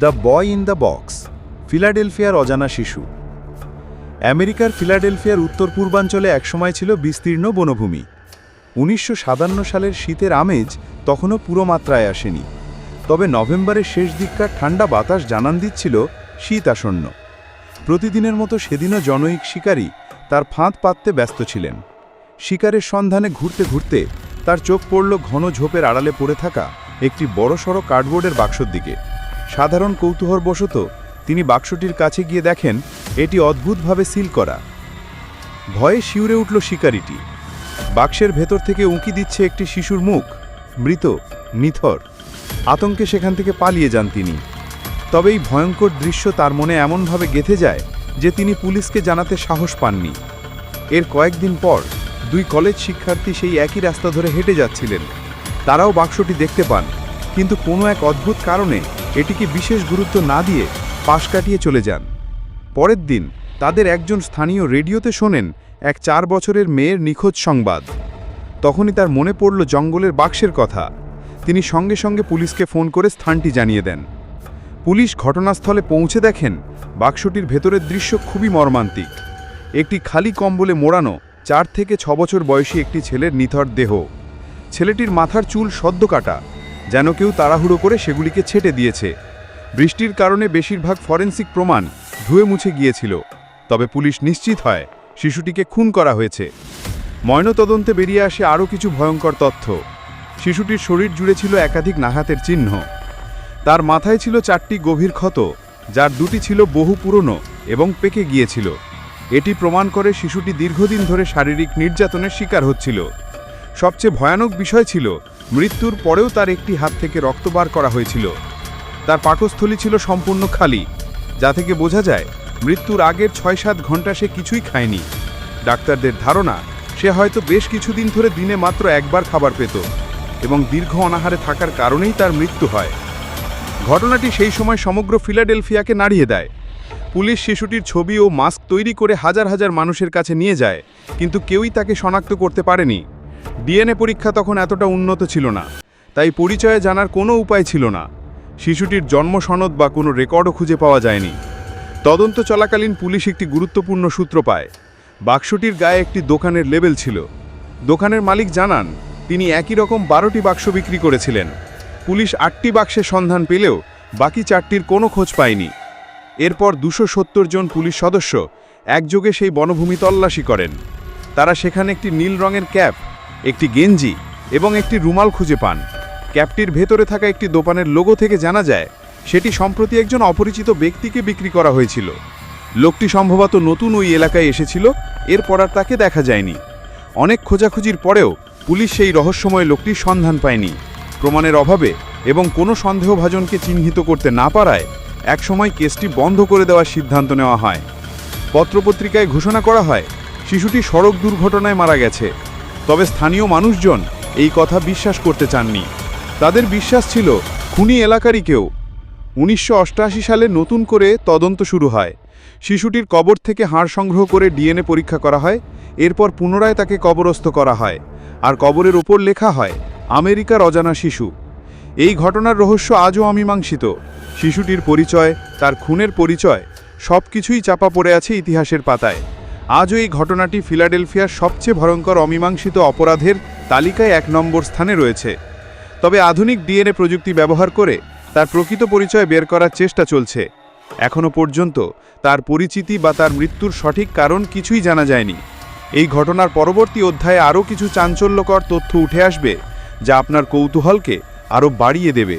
The boy in the box, ফিলাডেলফিয়ার অজানা শিশু। আমেরিকার ফিলাডেলফিয়ার উত্তর পূর্বাঞ্চলে একসময় ছিল বিস্তীর্ণ বনভূমি। উনিশশো সাতান্ন সালের শীতের আমেজ তখনও পুরো মাত্রায় আসেনি। তবে নভেম্বরের শেষ দিককার ঠান্ডা বাতাস জানান দিচ্ছিল শীত আসন্ন। প্রতিদিনের মতো সেদিনও জনৈক শিকারী তার ফাঁদ পাততে ব্যস্ত ছিলেন। শিকারের সন্ধানে ঘুরতে ঘুরতে তার চোখ পড়ল ঘন ঝোপের আড়ালে পড়ে থাকা একটি বড়সড় কার্ডবোর্ডের বাক্সর দিকে। সাধারণ কৌতূহলবশত তিনি বাক্সটির কাছে গিয়ে দেখেন, এটি অদ্ভুতভাবে সিল করা। ভয়ে শিউরে উঠল শিকারিটি। বাক্সের ভেতর থেকে উঁকি দিচ্ছে একটি শিশুর মুখ, মৃত, নিথর। আতঙ্কে সেখান থেকে পালিয়ে যান তিনি। তবে এই ভয়ঙ্কর দৃশ্য তার মনে এমনভাবে গেঁথে যায় যে তিনি পুলিশকে জানাতে সাহস পাননি। এর কয়েকদিন পর দুই কলেজ শিক্ষার্থী সেই একই রাস্তা ধরে হেঁটে যাচ্ছিলেন। তারাও বাক্সটি দেখতে পান, কিন্তু কোনো এক অদ্ভুত কারণে এটিকে বিশেষ গুরুত্ব না দিয়ে পাশ কাটিয়ে চলে যান। পরের দিন তাদের একজন স্থানীয় রেডিওতে শোনেন এক চার বছরের মেয়ের নিখোঁজ সংবাদ। তখনই তার মনে পড়ল জঙ্গলের বাক্সের কথা। তিনি সঙ্গে সঙ্গে পুলিশকে ফোন করে স্থানটি জানিয়ে দেন। পুলিশ ঘটনাস্থলে পৌঁছে দেখেন বাক্সটির ভেতরের দৃশ্য খুবই মর্মান্তিক। একটি খালি কম্বলে মোড়ানো চার থেকে ছ বছর বয়সী একটি ছেলের নিথর দেহ। ছেলেটির মাথার চুল সদ্য কাটা। যেন কেউ তাড়াহুড়ো করে সেগুলিকে ছেটে দিয়েছে। বৃষ্টির কারণে বেশিরভাগ ফরেন্সিক প্রমাণ ধুয়ে মুছে গিয়েছিল। তবে পুলিশ নিশ্চিত হয়, শিশুটিকে খুন করা হয়েছে। ময়নতদন্তে বেরিয়ে আসে আরও কিছু ভয়ঙ্কর তথ্য। শিশুটির শরীর জুড়ে ছিল একাধিক নাঘাতের চিহ্ন। তার মাথায় ছিল চারটি গভীর ক্ষত, যার দুটি ছিল বহু পুরনো এবং পেকে গিয়েছিল। এটি প্রমাণ করে শিশুটি দীর্ঘদিন ধরে শারীরিক নির্যাতনের শিকার হচ্ছিল। সবচেয়ে ভয়ানক বিষয় ছিল মৃত্যুর পরেও তার একটি হাত থেকে রক্ত বার করা হয়েছিল। তার পাকস্থলী ছিল সম্পূর্ণ খালি, যা থেকে বোঝা যায়, মৃত্যুর আগের ছয় সাত ঘণ্টা সে কিছুই খায়নি। ডাক্তারদের ধারণা, সে হয়তো বেশ কিছুদিন ধরে দিনে মাত্র একবার খাবার পেত এবং দীর্ঘ অনাহারে থাকার কারণেই তার মৃত্যু হয়। ঘটনাটি সেই সময় সমগ্র ফিলাডেলফিয়াকে নাড়িয়ে দেয়। পুলিশ শিশুটির ছবি ও মাস্ক তৈরি করে হাজার হাজার মানুষের কাছে নিয়ে যায়, কিন্তু কেউই তাকে শনাক্ত করতে পারেনি। ডিএনএ পরীক্ষা তখন এতটা উন্নত ছিল না, তাই পরিচয়ে জানার কোনো উপায় ছিল না। শিশুটির জন্ম সনদ বা কোনো রেকর্ডও খুঁজে পাওয়া যায়নি। তদন্ত চলাকালীন পুলিশ একটি গুরুত্বপূর্ণ সূত্র পায়। বাক্সটির গায়ে একটি দোকানের লেবেল ছিল। দোকানের মালিক জানান, তিনি একই রকম বারোটি বাক্স বিক্রি করেছিলেন। পুলিশ আটটি বাক্সের সন্ধান পেলেও বাকি চারটির কোনো খোঁজ পায়নি। এরপর দুশো জন পুলিশ সদস্য একযোগে সেই বনভূমি তল্লাশি করেন। তারা সেখানে একটি নীল রঙের ক্যাপ একটি গেঞ্জি এবং একটি রুমাল খুঁজে পান। ক্যাপটির ভেতরে থাকা একটি দোকানের লোগো থেকে জানা যায়, সেটি সম্প্রতি একজন অপরিচিত ব্যক্তিকে বিক্রি করা হয়েছিল। লোকটি সম্ভবত নতুন ওই এলাকায় এসেছিল, এরপর আর তাকে দেখা যায়নি। অনেক খোঁজাখুঁজির পরেও পুলিশ সেই রহস্যময় লোকটির সন্ধান পায়নি। প্রমাণের অভাবে এবং কোনো সন্দেহভাজনকে চিহ্নিত করতে না পারায় একসময় কেসটি বন্ধ করে দেওয়ার সিদ্ধান্ত নেওয়া হয়। পত্রপত্রিকায় ঘোষণা করা হয়, শিশুটি সড়ক দুর্ঘটনায় মারা গেছে। তবে স্থানীয় মানুষজন এই কথা বিশ্বাস করতে চাননি। তাদের বিশ্বাস ছিল, খুনি এলাকারই কেউ। উনিশশো সালে নতুন করে তদন্ত শুরু হয়। শিশুটির কবর থেকে হাড় সংগ্রহ করে ডিএনএ পরীক্ষা করা হয়, এরপর পুনরায় তাকে কবরস্থ করা হয়। আর কবরের ওপর লেখা হয়, আমেরিকার অজানা শিশু। এই ঘটনার রহস্য আজও অমীমাংসিত। শিশুটির পরিচয়, তার খুনের পরিচয় সব কিছুই চাপা পড়ে আছে ইতিহাসের পাতায়। আজও এই ঘটনাটি ফিলাডেলফিয়ার সবচেয়ে ভয়ঙ্কর অমীমাংসিত অপরাধের তালিকায় এক নম্বর স্থানে রয়েছে। তবে আধুনিক ডিএনএ প্রযুক্তি ব্যবহার করে তার প্রকৃত পরিচয় বের করার চেষ্টা চলছে। এখনও পর্যন্ত তার পরিচিতি বা তার মৃত্যুর সঠিক কারণ কিছুই জানা যায়নি। এই ঘটনার পরবর্তী অধ্যায়ে আরও কিছু চাঞ্চল্যকর তথ্য উঠে আসবে, যা আপনার কৌতূহলকে আরও বাড়িয়ে দেবে।